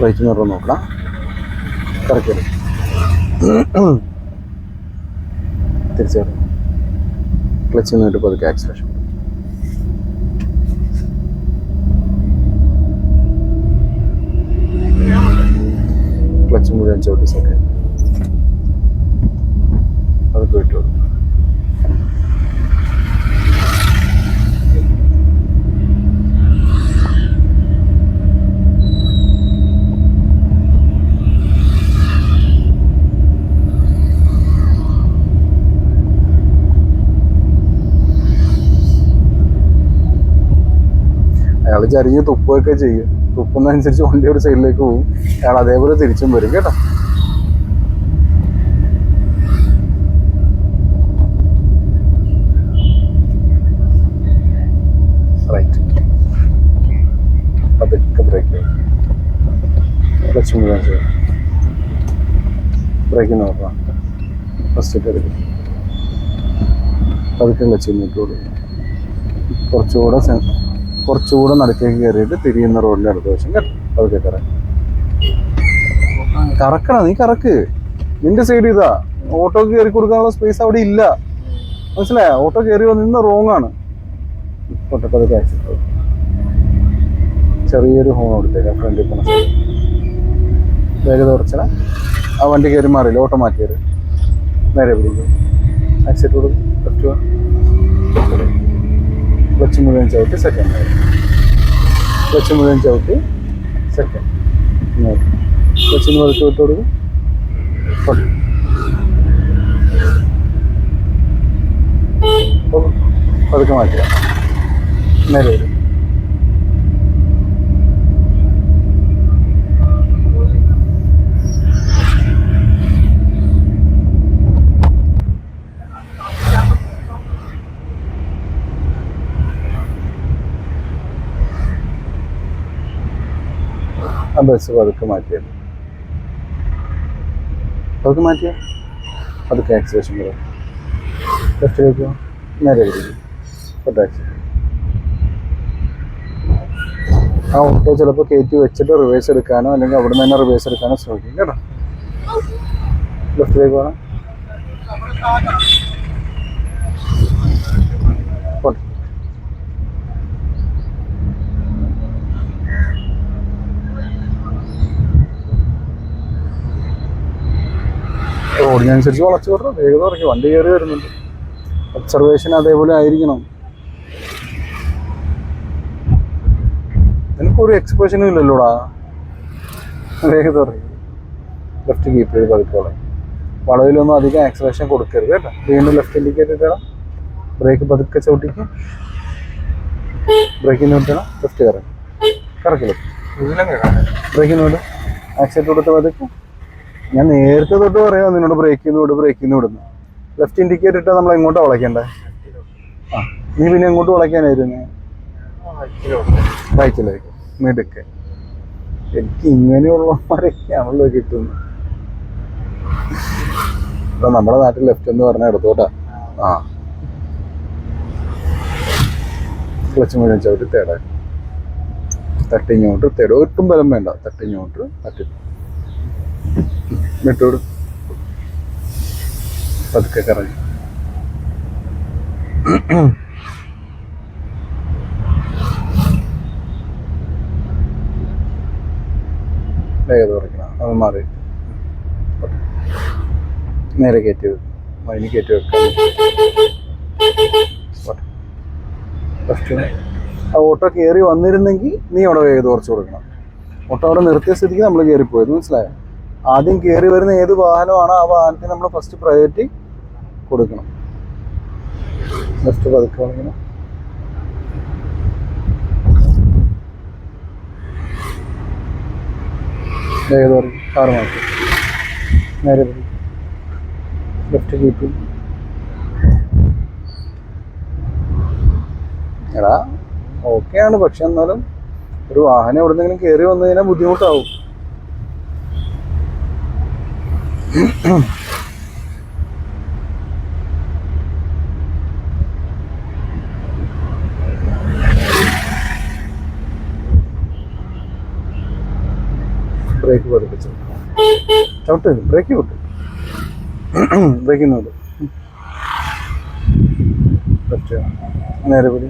Right mirror നോക്കണം correct തിരിച്ചേറും clutch നിന്നിട്ട് പതുക്കെ ആക്സിലേഷൻ ക്ലച്ച് മുഴുവൻ ചവിട്ടി സെക്കൻഡ് അതൊക്കെ വിട്ടു അയാൾ ചരിഞ്ഞ് തുപ്പുകയൊക്കെ ചെയ്യും. തുപ്പുന്നതനുസരിച്ച് വണ്ടി ഒരു സൈഡിലേക്ക് പോകും അയാൾ അതേപോലെ തിരിച്ചും വരും കേട്ടോ. റൈറ്റ് പതുക്കെ ബ്രേക്ക് ക്ലച്ച് മുഴുവൻ ചെയ്യും ബ്രേക്ക് നോക്കാം. ഫസ്റ്റ് ഇട്ട് എടുക്കും. പതുക്കെ ക്ലച്ച് നീക്കി കൊടുക്കും കുറച്ചുകൂടെ കുറച്ചുകൂടെ നടുക്കേക്ക് കയറിയിട്ട് തിരിയുന്ന റോഡിന്റെ അടുത്ത വശം കേട്ടോ. അതൊക്കെ കറ കറക്കണം? നീ കറക്ക്. നിന്റെ സൈഡ് ഇതാ. ഓട്ടോ കയറി കൊടുക്കാനുള്ള സ്പേസ് അവിടെ ഇല്ല. മനസ്സിലായ? ഓട്ടോ കയറി വന്നിരുന്ന റോങ് ആണ്. ചെറിയൊരു ഹോൺ കൊടുത്തേക്കാം. ഫ്രണ്ടിൽ പോണ വേഗത കുറച്ചന ആ വണ്ടി കയറി മാറിയില്ല? ഓട്ടോ മാറ്റിയത് നേരെ പിടിക്കും. ആക്സിറ്റ് കൊടുക്കും. ലെഫ്റ്റ് ക്ലച്ച് മുഴുവൻ ചവിട്ടി സെക്കൻഡ് ക്ലച്ച് മുഴുവൻ ചവിട്ടി സെക്കൻഡ് ക്ലച്ചിന് പതുക്കെ വിട്ട് കൊടുക്കും പതുക്കെ. അപ്പോൾ പതുക്കെ മാറ്റുക നേരെ വരും ആ ബസ് പതുക്കെ മാറ്റിയത് പതുക്കെ മാറ്റിയ? പതുക്കെ ആക്സിലേഷൻ വരും. ലെഫ്റ്റിലേക്ക് നേരെ പിടിക്കും പത്ത് ആക്സിലേഷൻ ആ ഓട്ടോ ചിലപ്പോൾ കയറ്റി വെച്ചിട്ട് റിവേഴ്സ് എടുക്കാനോ അല്ലെങ്കിൽ അവിടെ നിന്ന് തന്നെ റിവേഴ്സ് എടുക്കാനോ ശ്രമിക്കും കേട്ടോ? ലെഫ്റ്റിലേക്ക് പോകണം റോഡിനനുസരിച്ച് വളച്ചു വിടണം. വേഗത കുറയ്ക്കും. വണ്ടി കയറി വരുന്നുണ്ട്. ഒബ്സർവേഷൻ അതേപോലെ ആയിരിക്കണം. എനിക്കൊരു എക്സ്പ്രഷനും ഇല്ലല്ലോടാ. വേഗത കുറയ്ക്കും. ലെഫ്റ്റ് കീപ്പ് ചെയ്ത് പതുക്കോളെ വളവിലൊന്നും അധികം ആക്സലേഷൻ കൊടുക്കരുത് കേട്ടോ. വീണ്ടും ലെഫ്റ്റ് ഇൻഡിക്കേറ്റർ ഇട്ടണം ബ്രേക്ക് പതുക്കെ ചവിട്ടിക്ക്. ബ്രേക്കിന് വിട്ടണം ലെഫ്റ്റ് കറങ്ങി കറക്കില്ല? ബ്രേക്കിന് വിട്ടു ആക്സിലേറ്റർ കൊടുത്ത് പതുക്കെ. ഞാൻ നേരത്തെ തൊട്ട് പറയാം നിന്നോട് ബ്രേക്ക് ചെയ്ത് വിടും ബ്രേക്ക് ചെയ്ത് വിടുന്നു. ലെഫ്റ്റ് ഇൻഡിക്കേറ്റർ ഇട്ടാൽ നമ്മൾ എങ്ങോട്ടാ വളയ്ക്കണ്ടേ? ആ നീ പിന്നെ എങ്ങോട്ട് വളയ്ക്കാനായിരുന്നു? റൈറ്റിലേക്ക് മിടുക്ക്. എനിക്ക് ഇങ്ങനെയുള്ളവരൊക്കെയാണല്ലോ കിട്ടുന്നത് ഇപ്പൊ നമ്മുടെ നാട്ടിൽ ലെഫ്റ്റ് എന്ന് പറഞ്ഞ എടുത്തോട്ടാ. ആ. ക്ലച്ച് മുഴുവൻ ചവിട്ടി തേടാൻ. തട്ടിങ്ങോട്ട് തേടും. ഒട്ടും ബലം വേണ്ട. തട്ടിങ്ങോട്ട് തട്ടി. വിട്ടോട് പതുക്കെ കറങ്ങി. വേഗത കുറയ്ക്കണം. അത് മാറി. നേരെ കയറ്റി അതിന് കയറ്റി വെക്കാം. ആ ഓട്ടോ കയറി വന്നിരുന്നെങ്കിൽ നീ അവിടെ വേഗത കുറച്ച് കൊടുക്കണം. ഓട്ടോ അവിടെ നിർത്തിയ സ്ഥിതിക്ക് നമ്മൾ കയറിപ്പോയത് മനസ്സിലായോ? ആദ്യം കയറി വരുന്ന ഏത് വാഹനമാണോ ആ വാഹനത്തിന് നമ്മൾ ഫസ്റ്റ് പ്രയോറിറ്റി കൊടുക്കണം. ഫസ്റ്റ് പതുക്കെ വേഗത കുറയ്ക്കും കാർ മാറ്റി. നേരെ ലെഫ്റ്റ് കീപ്പ് എടാ ഓക്കെയാണ് പക്ഷെ എന്നാലും ഒരു വാഹനം എവിടെന്നെങ്കിലും കയറി വന്നു കഴിഞ്ഞാൽ ബുദ്ധിമുട്ടാവും. ബ്രേക്ക് പതിപ്പിച്ചു ചവിട്ട് ബ്രേക്ക് വിട്ടു ബ്രേക്കിന് പറ്റുക നേരെ പിടി.